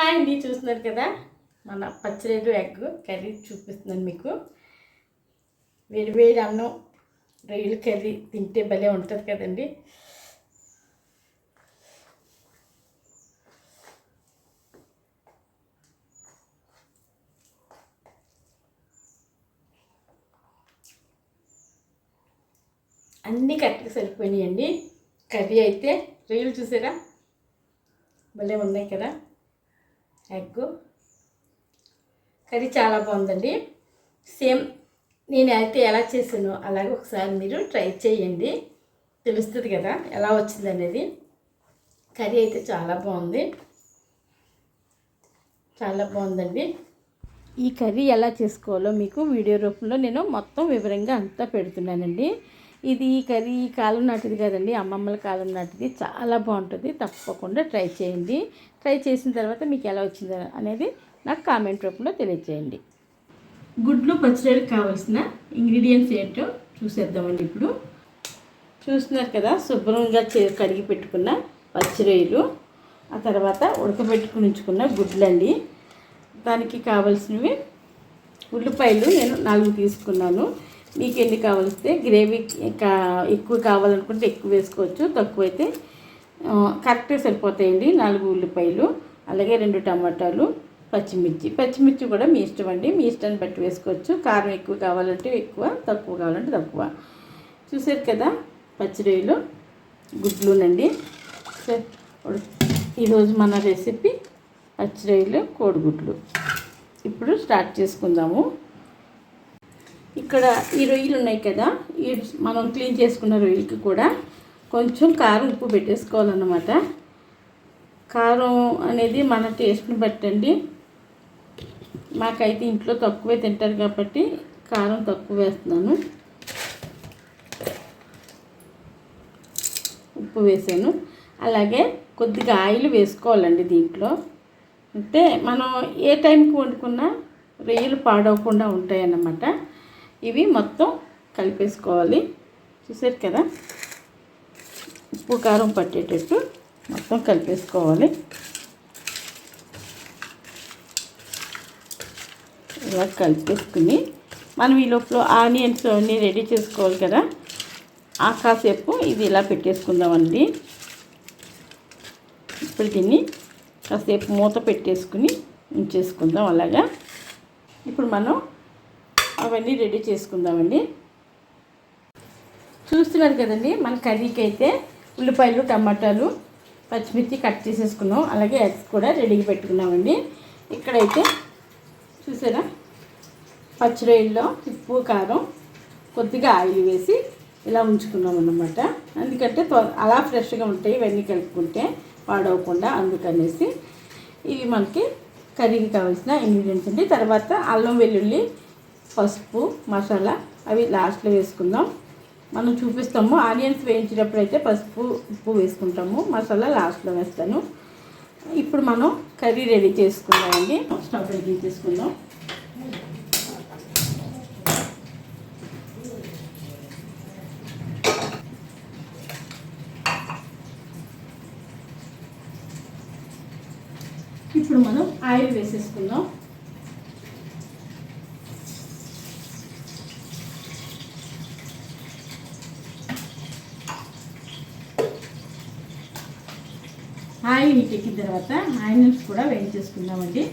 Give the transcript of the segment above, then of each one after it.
Hi అండి చూస్తున్నారు కదా? మన పచ్చరేడు ఎగ్ కర్రీ చూపిస్తున్నాను మీకు. వేడి వేడి అన్నం రొయ్యల కర్రీ తింటే భలే ఉంటుంది కదండి. అన్నీ కరెక్ట్గా సరిపోయినాయండి. కర్రీ అయితే రొయ్యలు చూసారా? భలే ఉన్నాయి కదా? ఎగ్. కర్రీ చాలా బాగుందండి. సేమ్ నేను అయితే ఎలా చేశానో అలాగే ఒకసారి మీరు ట్రై చేయండి. తెలుస్తుంది కదా ఎలా వచ్చింది అనేది కర్రీ అయితే చాలా బాగుంది. చాలా బాగుందండి. ఈ కర్రీ ఎలా చేసుకోవాలో మీకు వీడియో రూపంలో నేను మొత్తం వివరంగా అంతా పెడుతున్నానండి. ఇది ఈ కర్రీ ఈ కాలం నాటిది కదండి అమ్మమ్మల కాలం నాటిది. చాలా బాగుంటుంది. తప్పకుండా ట్రై చేయండి. ట్రై చేసిన తర్వాత మీకు ఎలా వచ్చింది అనేది నాకు కామెంట్ రూపంలో తెలియజేయండి గుడ్లు పచ్చడికి కావాల్సిన ఇంగ్రీడియంట్స్ ఏంటో చూసేద్దామండి ఇప్పుడు. చూస్తున్నారు కదా శుభ్రంగా చే కడిగి పెట్టుకున్న పచ్చిరొయ్యలు ఆ తర్వాత ఉడకబెట్టుకుని ఉంచుకున్న గుడ్లండి. దానికి కావాల్సినవి ఉల్లిపాయలు నేను నాలుగు తీసుకున్నాను. మీకు ఎన్ని కావలిస్తే గ్రేవీ ఎక్కువ కావాలనుకుంటే ఎక్కువ వేసుకోవచ్చు తక్కువ అయితే కరెక్ట్గా సరిపోతాయండి నాలుగు ఉల్లిపాయలు అలాగే రెండు టమాటాలు పచ్చిమిర్చి. పచ్చిమిర్చి కూడా మీ ఇష్టం అండి మీ ఇష్టాన్ని బట్టి వేసుకోవచ్చు. కారం ఎక్కువ కావాలంటే ఎక్కువ తక్కువ కావాలంటే తక్కువ. చూసారు కదా పచ్చిరొయ్యలు గుడ్లునండి. ఈరోజు మన రెసిపీ పచ్చిరొయ్యలు కోడిగుడ్లు. ఇప్పుడు స్టార్ట్ చేసుకుందాము. ఇక్కడ ఈ రొయ్యలు ఉన్నాయి కదా ఈ మనం క్లీన్ చేసుకున్న రొయ్యలకి కూడా కొంచెం కారం ఉప్పు పెట్టేసుకోవాలన్నమాట. కారం అనేది మన టేస్ట్ని బట్టండి మాకైతే ఇంట్లో తక్కువే తింటారు కాబట్టి కారం తక్కువ వేస్తున్నాను. ఉప్పు వేసాను. అలాగే కొద్దిగా ఆయిల్ వేసుకోవాలండి దీంట్లో. అంటే మనం ఏ టైంకి వండుకున్నా రొయ్యలు పాడవకుండా ఉంటాయన్నమాట. ఇవి మొత్తం కలిపేసుకోవాలి. చూసారు కదా? ఉప్పు కారం పట్టేటట్టు మొత్తం కలిపేసుకోవాలి. ఇలా కలిపేసుకుని మనం ఈ లోపల ఆనియన్స్ అన్నీ రెడీ చేసుకోవాలి కదా? ఆ కాసేపు ఇది ఇలా పెట్టేసుకుందామండి. ఇప్పుడు దీన్ని కాసేపు మూత పెట్టేసుకుని ఉంచేసుకుందాం అలాగా. ఇప్పుడు మనం అవన్నీ రెడీ చేసుకుందామండి. చూస్తున్నారు కదండి మన కర్రీకి అయితే ఉల్లిపాయలు టమాటాలు పచ్చిమిర్చి కట్ చేసేసుకున్నాం. అలాగే ఎగ్స్ కూడా రెడీగా పెట్టుకున్నామండి. ఇక్కడైతే చూసారా? పచ్చిరొయ్యల్లో ఉప్పు కారం కొద్దిగా ఆయిల్ వేసి ఇలా ఉంచుకున్నాం అన్నమాట ఎందుకంటే అలా ఫ్రెష్గా ఉంటాయి ఇవన్నీ కలుపుకుంటే పాడవకుండా అందుకనేసి ఇవి మనకి కర్రీకి కావాల్సిన ఇంగ్రీడియంట్స్ అండి. తర్వాత అల్లం వెల్లుల్లి పసుపు మసాలా అవి లాస్ట్లో వేసుకుందాం. మనం చూపిస్తాము ఆనియన్స్ వేయించేటప్పుడు అయితే పసుపు ఉప్పు వేసుకుంటాము. మసాలా లాస్ట్లో వేస్తాను. ఇప్పుడు మనం కర్రీ రెడీ చేసుకుందామండి. స్టవ్ రెడీ చేసుకుందాం. ఇప్పుడు మనం ఆయిల్ వేసేసుకుందాం. తర్వాత ఆనియన్స్ కూడా వేయించేసుకుందామండి.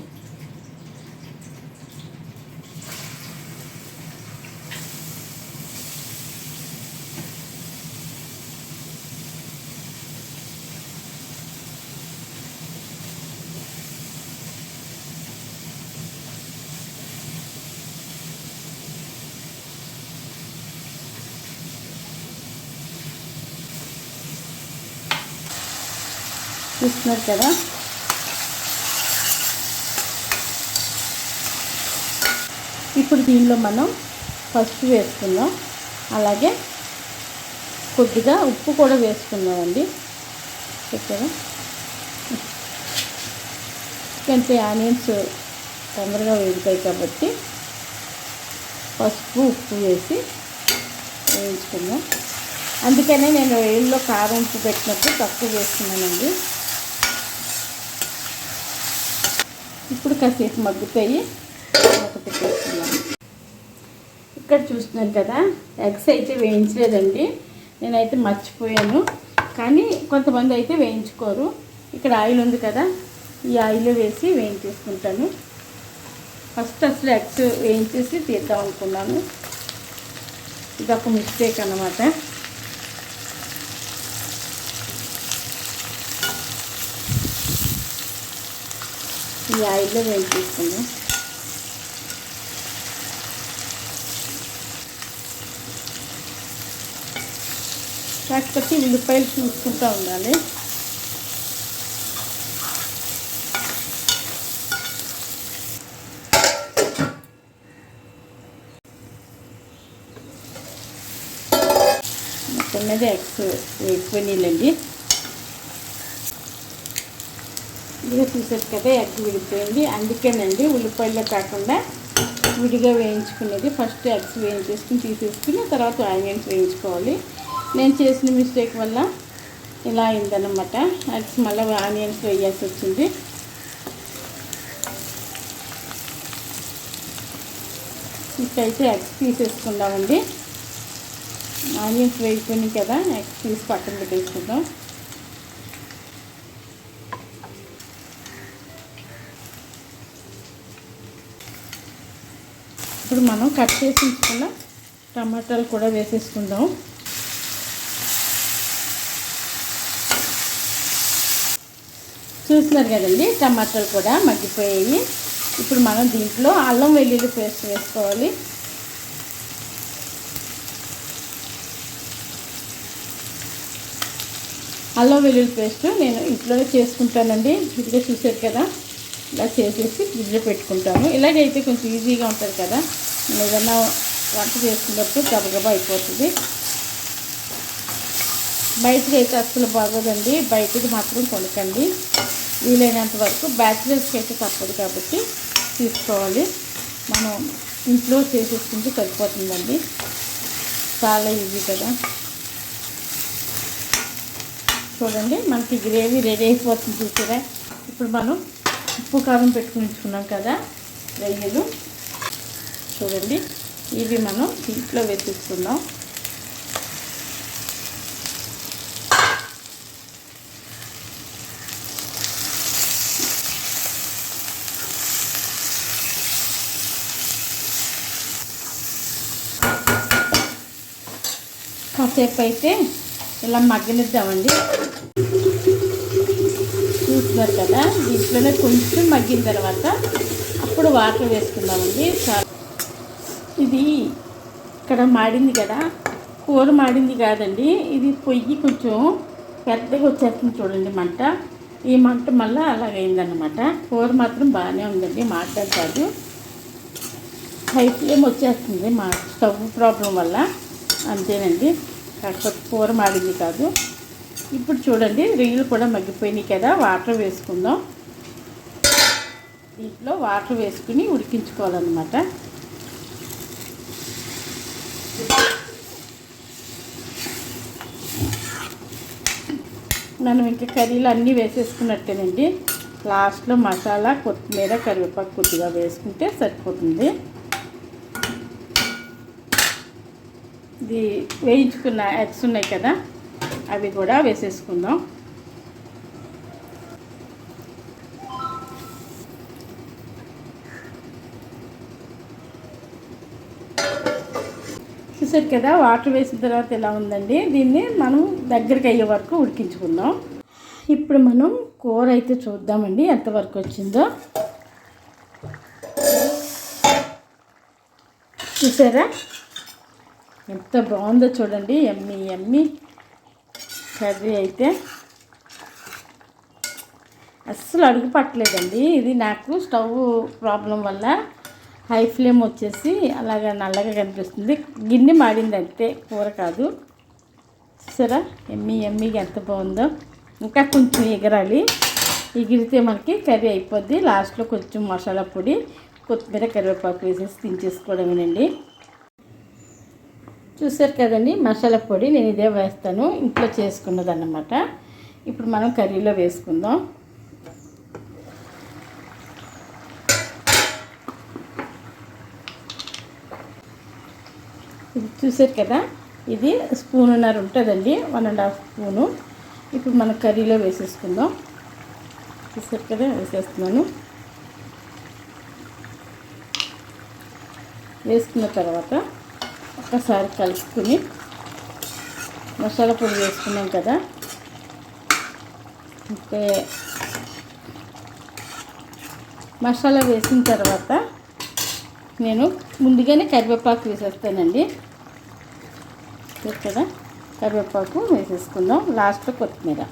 చూస్తున్నారు కదా. ఇప్పుడు దీనిలో మనం పసుపు వేసుకుందాం. అలాగే కొద్దిగా ఉప్పు కూడా వేసుకుందామండి. చెప్పారా ఎందుకంటే ఆనియన్స్ తొందరగా వేగుతాయి కాబట్టి పసుపు ఉప్పు వేసి వేయించుకుందాం. అందుకనే నేను వేళ్ళలో కారం ఉప్పు పెట్టినప్పుడు తక్కువ వేసుకున్నానండి ఇప్పుడు కాసేపు మగ్గుతాయి మూత పెట్టేస్తున్నాను ఇక్కడ చూస్తున్నారు కదా ఎగ్స్ అయితే వేయించలేదండి. నేనైతే మర్చిపోయాను. కానీ కొంతమంది అయితే వేయించుకోరు. ఇక్కడ ఆయిల్ ఉంది కదా ఈ ఆయిల్ వేసి వేయించేసుకుంటాను. ఫస్ట్ అసలు ఎగ్స్ వేయించేసి తీద్దాం అనుకున్నాను. ఇది ఒక మిస్టేక్ అన్నమాట. ఈ ఆయిల్లో వేయించేసుకుందాం. కాకపోతే ఉల్లిపాయలు చూసుకుంటూ ఉండాలి. మొత్తం మీద ఎక్కువ నీళ్ళండి. ఇదిగా చూసారు కదా ఎగ్ విడిపోయింది? అందుకేనండి ఉల్లిపాయల్లో కాకుండా విడిగా వేయించుకునేది ఫస్ట్ ఎగ్స్ వేయించేసుకుని తీసేసుకుని తర్వాత ఆనియన్స్ వేయించుకోవాలి. నేను చేసిన మిస్టేక్ వల్ల ఇలా అయిందనమాట ఎగ్స్ మళ్ళీ ఆనియన్స్ వేయాల్సి వచ్చింది. ఇప్పుడైతే ఎగ్స్ తీసేసుకుందామండి. ఆనియన్స్ వేయిపోయినాయి కదా ఎగ్స్ తీసి పక్కన పెట్టేసుకుందాం. ఇప్పుడు మనం కట్ చేసి ఉంచుకున్న టమాటాలు కూడా వేసేసుకుందాం. చూస్తున్నారు కదండి టమాటాలు కూడా మగ్గిపోయాయి. ఇప్పుడు మనం దీంట్లో అల్లం వెల్లుల్లి పేస్ట్ వేసుకోవాలి. అల్లం వెల్లుల్లి పేస్ట్ నేను ఇంట్లోనే చేసుకుంటానండి. ఇదిగా చూసారు కదా. ఇలా చేసేసి ఫ్రిడ్జ్లో పెట్టుకుంటాను ఇలాగైతే కొంచెం ఈజీగా ఉంటుంది కదా. ఏదైనా ఏదన్నా వంట చేసుకున్నప్పుడు గబగబా అయిపోతుంది. బయటకి అయితే అస్సలు బాగోదండి. బయటది మాత్రం కొనకండి. వీలైనంత వరకు బ్యాచిలర్స్కి అయితే తప్పదు కాబట్టి తీసుకోవాలి. మనం ఇంట్లో చేసేసుకుంటే సరిపోతుందండి. చాలా ఈజీ కదా. చూడండి మనకి గ్రేవీ రెడీ అయిపోతుంది చూసారా? ఇప్పుడు మనం ఉప్పు కారం పెట్టుకునిచ్చుకున్నాం కదా రొయ్యలు. చూడండి ఇవి మనం దీంట్లో వెతుకుతున్నాం కాసేపు అయితే ఇలా మగ్గనిద్దామండి. చూస్తున్నారు కదా దీంట్లోనే కొంచెం మగ్గిన తర్వాత అప్పుడు వాటర్ వేసుకుందామండి. ఇది ఇక్కడ మాడింది కదా కూర మాడింది కాదండి. ఇది పొయ్యి కొంచెం పెద్దగా వచ్చేస్తుంది చూడండి మంట. ఈ మంట మళ్ళీ అలాగైందనమాట కూర మాత్రం బాగానే ఉందండి మాట్లాడు కాదు. హై ఫ్లేమ్ వచ్చేస్తుంది మా స్టవ్ ప్రాబ్లం వల్ల. అంతేనండి. కాకపోతే కూర మాడింది కాదు. ఇప్పుడు చూడండి రొయ్యలు కూడా మగ్గిపోయినాయి కదా వాటర్ వేసుకుందాం. దీంట్లో వాటర్ వేసుకుని ఉడికించుకోవాలన్నమాట. మనం ఇంకా కర్రీలు అన్నీ వేసేసుకున్నట్టేనండి. లాస్ట్లో మసాలా కొత్తిమీర కరివేపాకు కొద్దిగా వేసుకుంటే సరిపోతుంది. ఇది వేయించుకున్న ఎగ్స్ ఉన్నాయి కదా అవి కూడా వేసేసుకుందాం. చూసారు కదా వాటర్ వేసిన తర్వాత ఎలా ఉందండి? దీన్ని మనం దగ్గరికి అయ్యే వరకు ఉడికించుకుందాం. ఇప్పుడు మనం కూర అయితే చూద్దామండి ఎంతవరకు వచ్చిందో. చూసారా? ఎంత బాగుందో చూడండి ఎమ్మి ఎమ్మి. కర్రీ అయితే అస్సలు అడుగు పట్టలేదండి. ఇది నాకు స్టవ్ ప్రాబ్లం వల్ల హై ఫ్లేమ్ వచ్చేసి అలాగా నల్లగా కనిపిస్తుంది. గిన్నె మాడింది అంతే కూర కాదు. సరే ఎమ్మి ఎమ్మిగా ఎంత బాగుందో. ఇంకా కొంచెం ఎగరాలి. ఎగిరితే మనకి కర్రీ అయిపోద్ది. లాస్ట్లో కొంచెం మసాలా పొడి కొత్తిమీర కరివేపాకు వేసేసి దించేసుకోవడమేనండి. చూసారు కదండి మసాలా పొడి నేను ఇదే వేస్తాను ఇంట్లో చేసుకున్నదన్నమాట. ఇప్పుడు మనం కర్రీలో వేసుకుందాం. ఇది చూసారు కదా ఇది స్పూన్ ఉన్నారు ఉంటుందండి వన్ అండ్ హాఫ్ స్పూను. ఇప్పుడు మనం కర్రీలో వేసేసుకుందాం. చూసారు కదా వేసేస్తున్నాను. వేసుకున్న తర్వాత ఒక్కసారి కలుపుకుని మసాలా పొడి వేసుకున్నాం కదా. అంటే మసాలా వేసిన తర్వాత నేను ముందుగానే కరివేపాకు వేసేస్తానండి. కదా కరివేపాకు వేసేసుకుందాం. లాస్ట్లో కొత్తిమీర.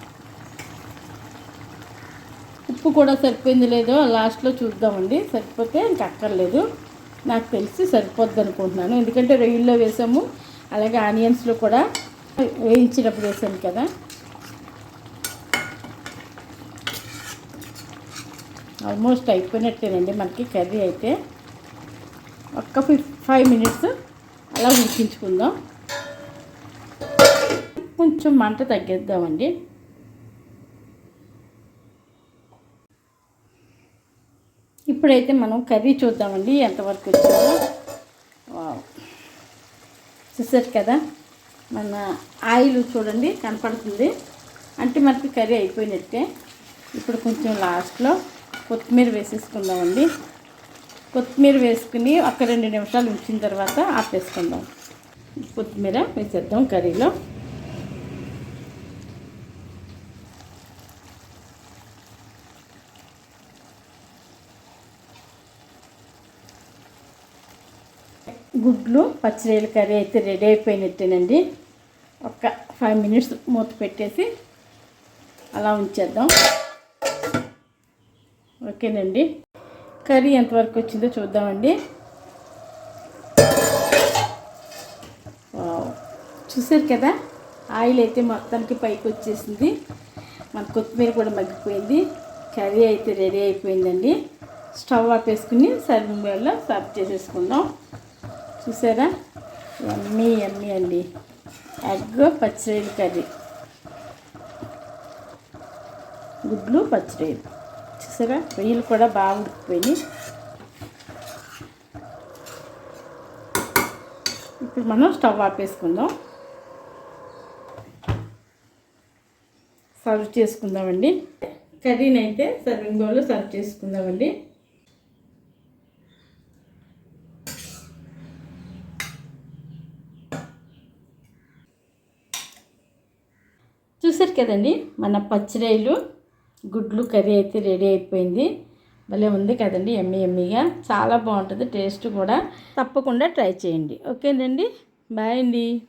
ఉప్పు కూడా సరిపోయింది లేదో లాస్ట్లో చూద్దామండి. సరిపోతే ఇంక అక్కర్లేదు. నాకు తెలిసి సరిపోద్ది అనుకుంటున్నాను. ఎందుకంటే రొయ్యల్లో వేసాము అలాగే ఆనియన్స్లో కూడా వేయించినప్పుడు వేసాను కదా. ఆల్మోస్ట్ అయిపోయినట్టేనండి మనకి కర్రీ అయితే. ఒక్క ఫిఫ్ ఫైవ్ మినిట్స్ అలా ఉడికించుకుందాం. కొంచెం మంట తగ్గిద్దామండి. ఇప్పుడైతే మనం కర్రీ చూద్దామండి. ఎంతవరకు వచ్చిందో వావ్. చూసారు కదా? మన ఆయిల్ చూడండి కనపడుతుంది. అంటే మనకి కర్రీ అయిపోయినట్టే. ఇప్పుడు కొంచెం లాస్ట్లో కొత్తిమీర వేసేసుకుందామండి. కొత్తిమీర వేసుకుని ఒక రెండు నిమిషాలు ఉంచిన తర్వాత ఆపేసుకుందాం. కొత్తిమీర వేసేద్దాం కర్రీలో. గుడ్లు పచ్చిరేలు కర్రీ అయితే రెడీ అయిపోయినట్టేనండి. ఒక ఫైవ్ మినిట్స్ మూత పెట్టేసి అలా ఉంచేద్దాం. ఓకేనండి. కర్రీ ఎంతవరకు వచ్చిందో చూద్దామండి. చూసారు కదా? ఆయిల్ అయితే మొత్తానికి పైకి వచ్చేసింది. మన కొత్తిమీర కూడా మగ్గిపోయింది. కర్రీ అయితే రెడీ అయిపోయిందండి. స్టవ్ ఆపేసుకుని సర్వింగ్ వల్ల సర్వ్ చేసేసుకుందాం. చూసారా? ఎమ్మీ ఎమ్మీ అండి. ఎగ్ పచ్చిరేలు కర్రీ. గుడ్లు పచ్చిరేలు చూసారా? రొయ్యలు కూడా బాగా ఉడికిపోయినాయి. ఇప్పుడు మనం స్టవ్ ఆపేసుకుందాం. సర్వ్ చేసుకుందామండి. కర్రీని అయితే సర్వింగ్ బౌల్లో సర్వ్ చేసుకుందామండి. చూసారు కదండి? మన పచ్చిరాయలు గుడ్లు కర్రీ అయితే రెడీ అయిపోయింది. భలే ఉంది కదండి ఎమ్మి ఎమ్మిగా. చాలా బాగుంటుంది టేస్ట్ కూడా. తప్పకుండా ట్రై చేయండి. ఓకేనండి? బాయ్ అండి.